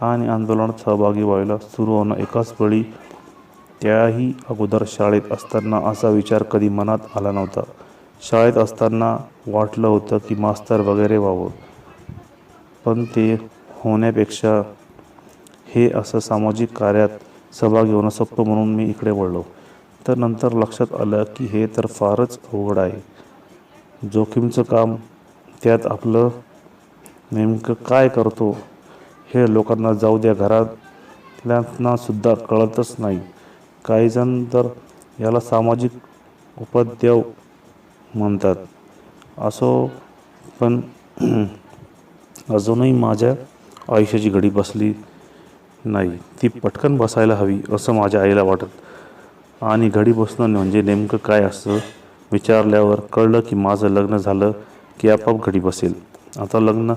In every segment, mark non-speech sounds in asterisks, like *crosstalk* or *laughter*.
आणि आंदोलनात सहभागी व्हायला सुरू होणं एकाच वेळी त्याही अगोदर शाळेत असताना असा विचार कधी मनात आला नव्हता. शाळेत असताना वाटलं होतं की मास्तर वगैरे व्हावं. पण ते होण्यापेक्षा हे असं सामाजिक कार्यात सहभागी होणं सोपं म्हणून मी इकडे वळलो. तर नंतर लक्षात आलं की हे तर फारच अवघड आहे. जोखीमचं काम त्यात आपलं नेमकं काय करतो हे लोकांना जाऊ द्या घरातल्यांना सुद्धा कळतच नाही. काहीजण तर याला सामाजिक उपद्रव म्हणतात. असो पण *clears throat* अजूनही माझ्या आयुष्याची घडी बसली नाही. ती पटकन बसायला हवी असं माझ्या आईला वाटत. आणि घडी बसणं म्हणजे नेमकं काय असतं विचारल्यावर कळलं की माझं लग्न झालं की आपाप घडी बसेल. आता लग्न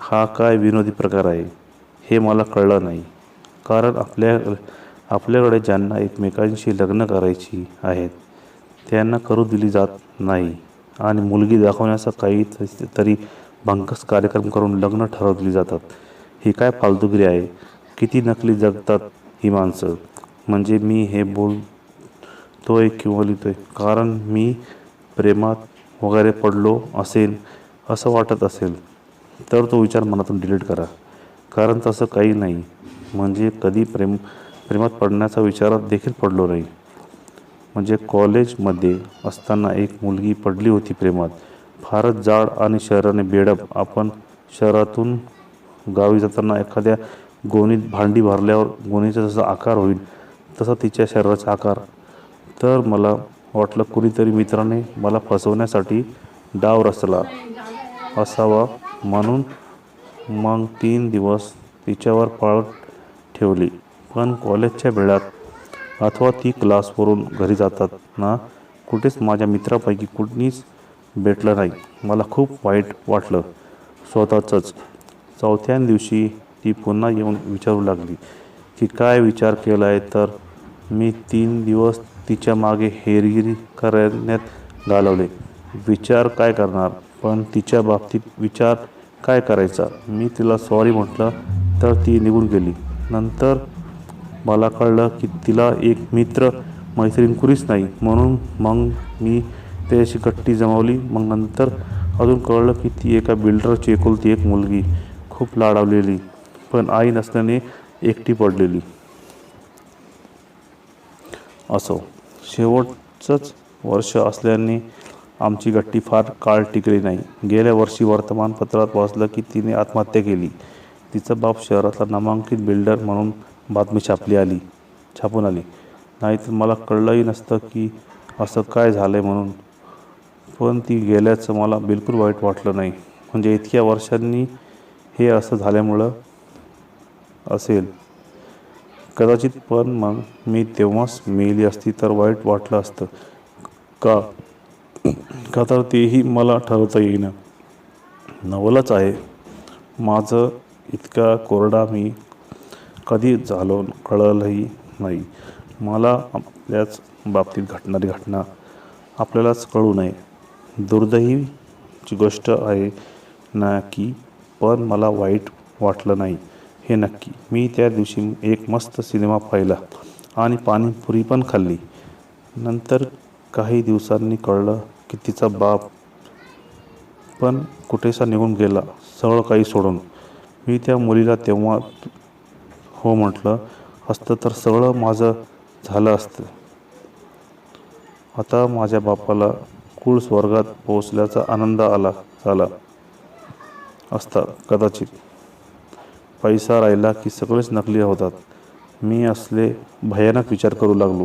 हा काय विनोदी प्रकार आहे? हे मला कळलं नाही. कारण आपल्या आपल्याकडे ज्यांना एकमेकांशी लग्न करायची आहेत त्यांना करू दिली जात नाही. आणि मुलगी दाखवण्याचा काही तरी भंकस कार्यक्रम करून लग्न ठरवली जातात. ही काय फालतुगिरी आहे? किती नकली जगतात ही माणसं? म्हणजे मी हे बोलतोय किंवा लिहितोय? कारण मी प्रेमात वगैरे पडलो असेल असं वाटत असेल तर तो विचार मनातून डिलीट करा. कारण तसं काही नाही. म्हणजे कधी प्रेम प्रेमात पडण्याचा विचारात देखील पडलो नाही. म्हणजे कॉलेजमध्ये असताना एक मुलगी पडली होती प्रेमात. फारच जाड आणि शहराने बेडप. आपण शहरातून गावी जाताना एखाद्या गोणीत भांडी भरल्यावर गोणीचा जसा आकार होईल तसा तिच्या शरीराचा आकार. तर मला वाटलं कुणीतरी मित्राने मला फसवण्यासाठी डाव रचला असावा म्हणून मग तीन दिवस तिच्यावर पाळत ठेवली. पण कॉलेजच्या वेळात अथवा ती क्लासवरून घरी जातात ना कुठेच माझ्या मित्रापैकी कुणीच भेटलं नाही. मला खूप वाईट वाटलं. स्वतःचंच. चौथ्या दिवशी ती पुन्हा येऊन विचारू लागली की काय विचार केला आहे तर मी तीन दिवस तिच्यामागे हेरगिरी करण्यात घालवले. विचार काय करणार? पण तिच्या बाबतीत विचार काय करायचा? मी तिला सॉरी म्हटलं तर ती निघून गेली. नंतर मला कळलं की तिला एक मित्र मैत्रीण कुरीच नाही. म्हणून मग मी त्याची गट्टी जमावली. मग नंतर अजून कळलं की ती एका बिल्डरची एकुलती एक मुलगी खूप लाडावलेली पण आई नसल्याने एकटी पडलेली. असो. शेवटचंच वर्ष असल्याने आमची गट्टी फार काळ टिकली नाही. गेल्या वर्षी वर्तमानपत्रात वाचलं की तिने आत्महत्या केली. तिचा बाप शहरातला नामांकित बिल्डर म्हणून बातमी छापली आली छापून आली. नाहीतर मला कळलंही नसतं की असं काय झालं आहे म्हणून. पण ती गेल्याचं मला बिलकुल वाईट वाटलं नाही. म्हणजे इतक्या वर्षांनी हे असं झाल्यामुळं असेल. कदाचित पण मग मी तेव्हाच मेली असती तर वाईट वाटलं असतं. का? का तर तेही मला ठरवता येईना. नवलच आहे. माझं इतका कोरडा मी कधी झालो कळलंही नाही. मला आपल्याच बाबतीत घडणारी घटना आपल्यालाच कळू नये. दुर्दैवीची गोष्ट आहे ना की पण मला वाईट वाटलं नाही. हे नक्की. मी त्या दिवशी एक मस्त सिनेमा पाहिला आणि पाणीपुरी पण खाल्ली. नंतर काही दिवसांनी कळलं की तिचा बाप पण कुठेसा निघून गेला सगळं काही सोडून. मी त्या मुलीला तेव्हा हो म्हटलं असतं तर सगळं माझं झालं असतं. आता माझ्या बापाला कुळ स्वर्गात पोहोचल्याचा आनंद आला झाला असता कदाचित. पैसा राहिला की सगळेच नकली होतात. मी असले भयानक विचार करू लागलो.